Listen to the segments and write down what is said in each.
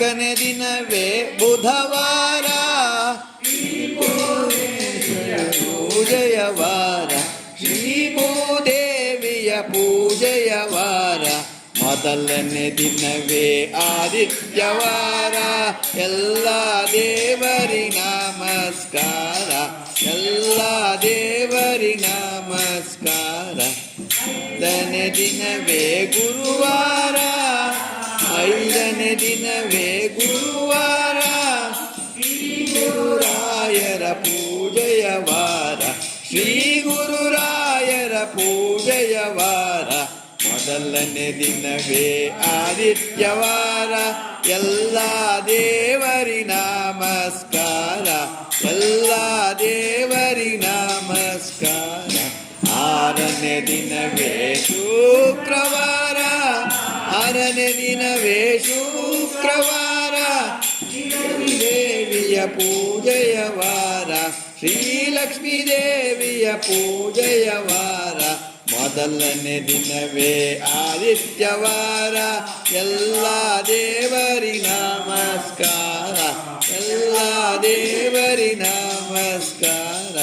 ನಾಲ್ಕನೇ ದಿನವೇ ಬುಧವಾರ. ಪೂಜೆಯ ವಾರ. ಶ್ರೀ ಭೂದೇವಿಯ ಪೂಜೆಯ ವಾರ. ಮೊದಲನೇ ದಿನವೇ ಆದಿತ್ಯವಾರ. ಎಲ್ಲ ದೇವರಿ ನಮಸ್ಕಾರ. ಎಲ್ಲ ದೇವರಿ ನಮಸ್ಕಾರ. ದಿನವೇ ಗುರುವಾರ. ಐದನೇ ದಿನವೇ ಗುರುವಾರ. ಶ್ರೀ ಗುರುರಾಯರ ಪೂಜೆಯ ವಾರ. ಶ್ರೀ ಗುರುರಾಯರ ಪೂಜೆಯ ವಾರ. ಮೊದಲನೇ ದಿನವೇ ಆದಿತ್ಯವಾರ. ಎಲ್ಲ ದೇವರಿ ನಮಸ್ಕಾರ. ಎಲ್ಲ ದೇವರಿ ನಮಸ್ಕಾರ. ಆರನೇ ದಿನವೇ ಶುಕ್ರವಾರ. ಆರನೇ ದಿನವೇ ಶುಕ್ರವಾರ ದೇವಿಯ ಪೂಜೆಯ ವಾರ ಶ್ರೀಲಕ್ಷ್ಮೀ ದೇವಿಯ ಪೂಜೆಯ ವಾರ ಮೊದಲನೇ ದಿನವೇ ಆದಿತ್ಯವಾರ ಎಲ್ಲ ದೇವರಿ ನಮಸ್ಕಾರ ಎಲ್ಲ ದೇವರಿ ನಮಸ್ಕಾರ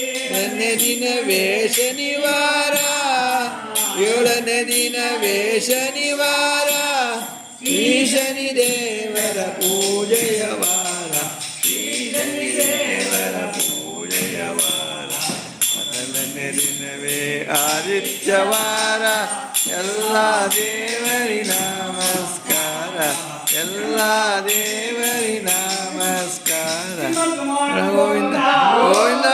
ಏಳನೇ ದಿನವೇ ಶನಿವಾರ ಏಳನೇ ದಿನವೇ ಶನಿವಾರ ಶ್ರೀ ಶನಿ ದೇವರ ಪೂಜೆಯ ವಾರ ಶ್ರೀ ಶನಿ ದೇವರ ಪೂಜೆಯ ವಾರ ಮೊದಲನೇ ದಿನವೇ ಆದಿತ್ಯವಾರ ಎಲ್ಲ ದೇವರಿ ನಮಸ್ಕಾರ ಎಲ್ಲ ದೇವರಿ ನಮಸ್ಕಾರ ಗೋವಿಂದ ಗೋವಿಂದ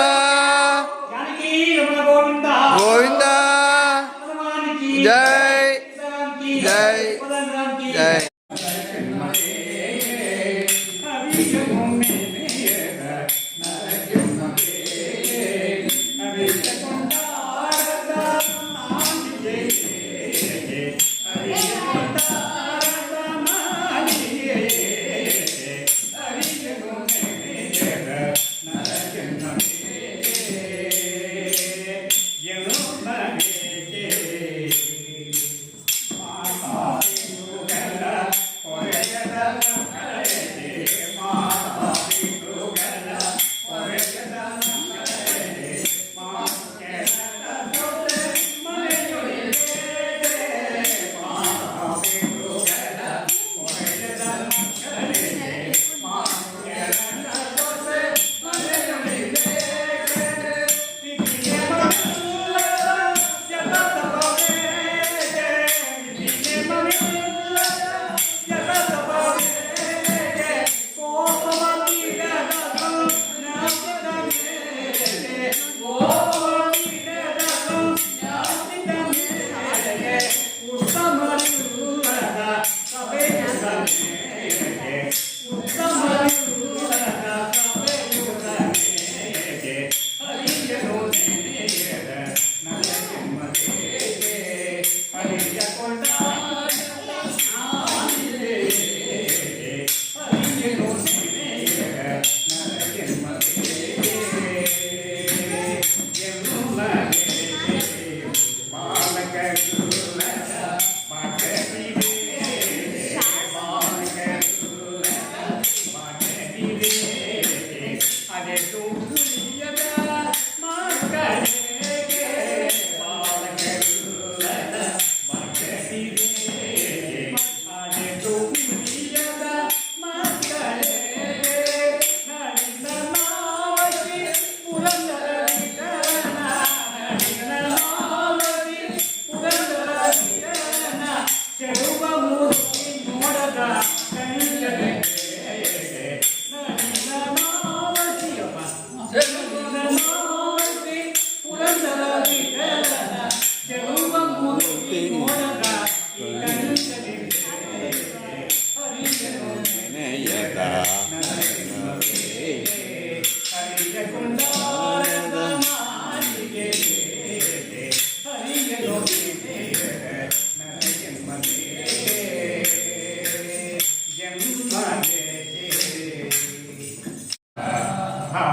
า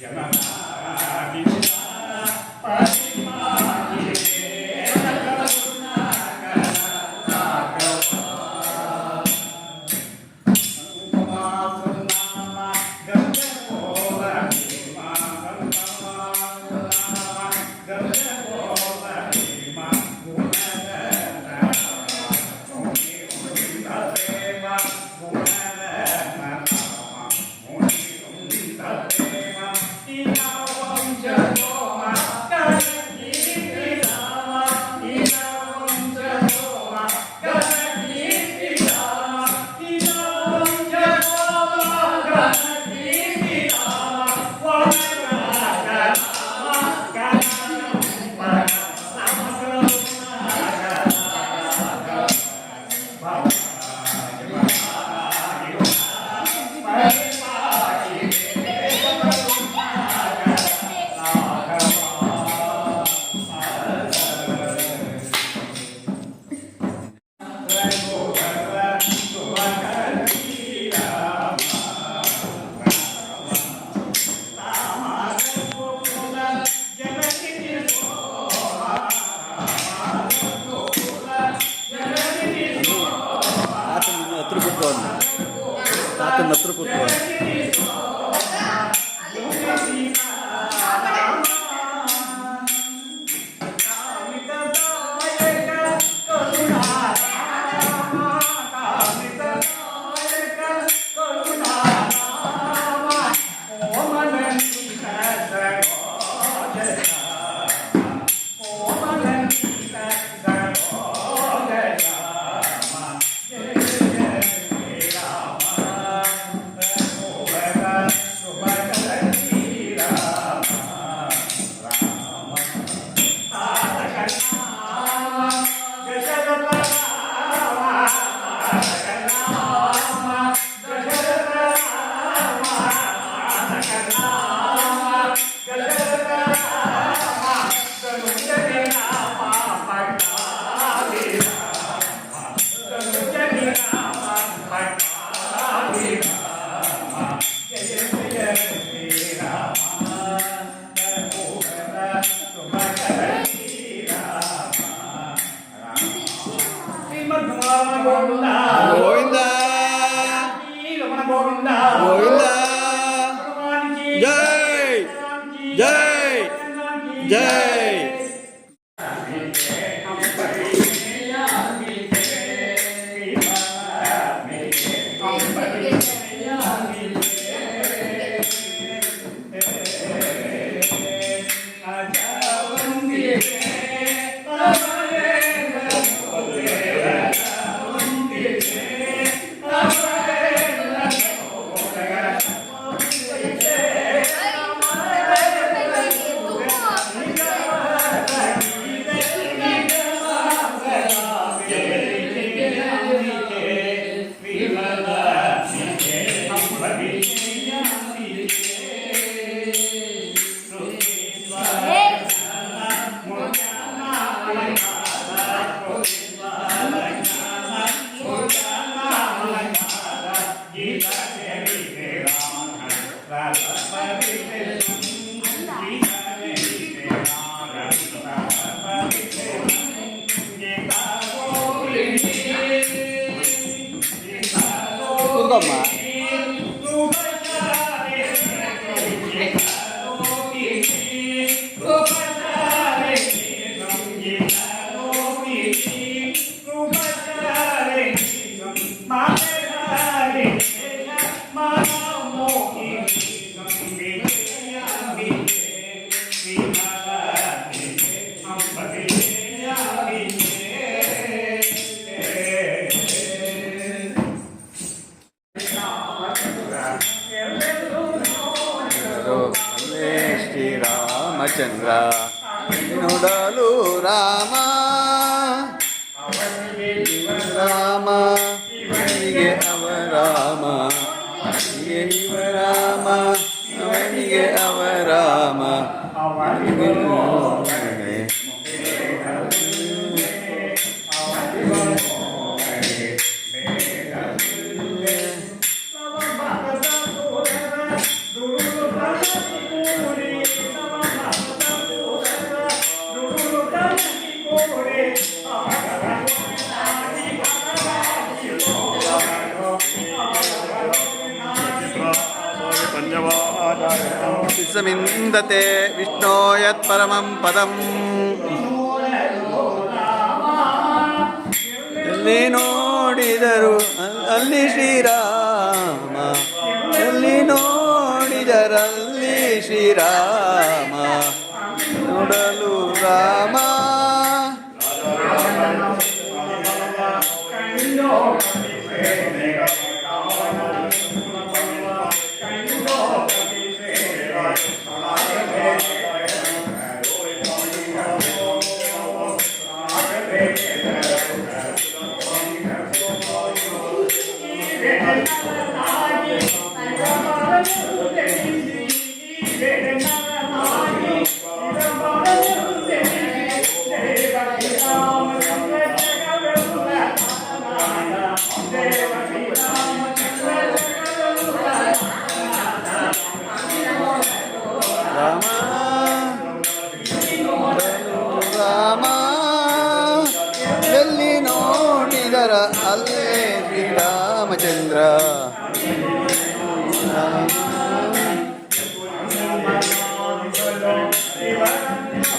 อย่างนั้น Yeah. 干嘛？ಶ್ರೀರಾಮಚಂದ್ರ ನೋಡಲು ರಾಮ ರಾಮ ಅವನಿಗೆ ಅವ ರಾಮ ಅವನಿಗೆ ಇವ ರಾಮ ಅವನಿಗೆ ಅವ ರಾಮ ಅವನಿಗೆ ವಿಸ್ಮಿಂದತೆ ವಿಷ್ಣೋ ಯತ್ಪರಮಂ ಪದಂ ಎಲ್ಲಿ ನೋಡಿದರು ಅಲ್ಲಿ ಶ್ರೀರಾಮ Shiva.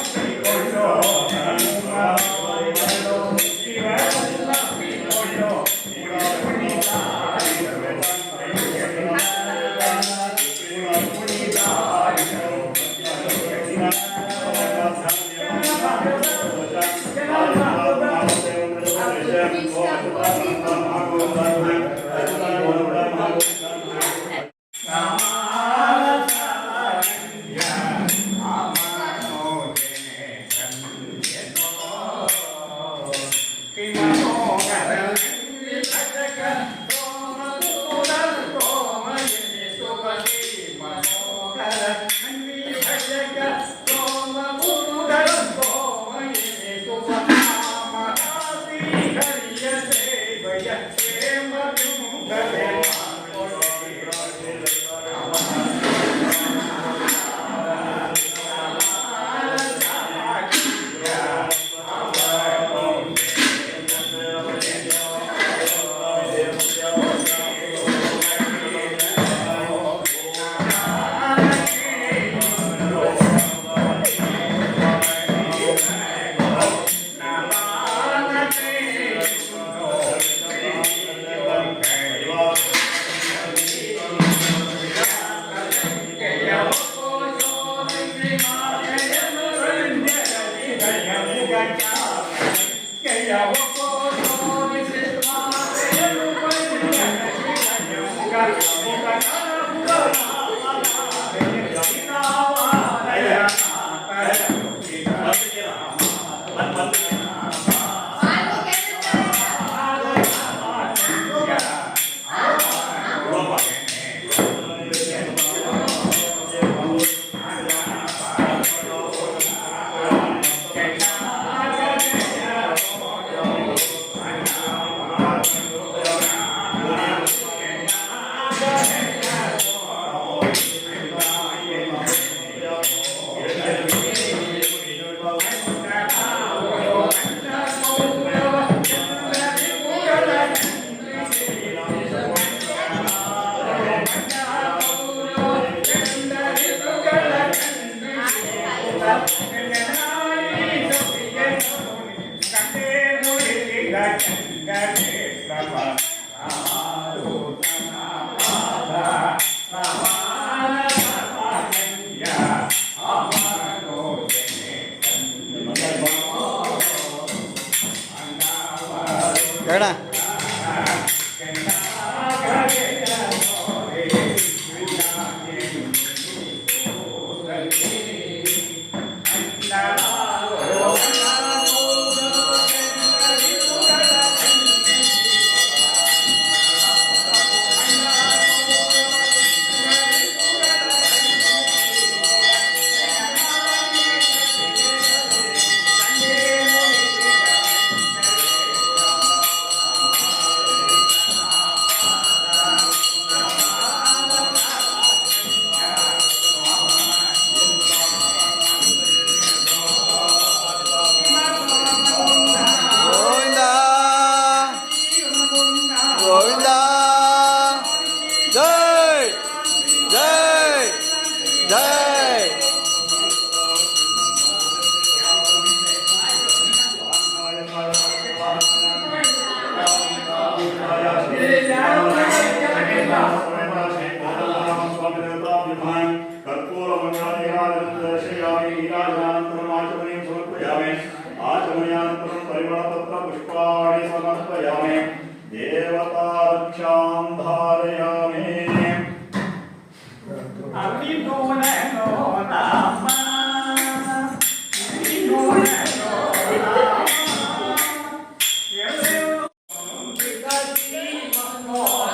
はい、い。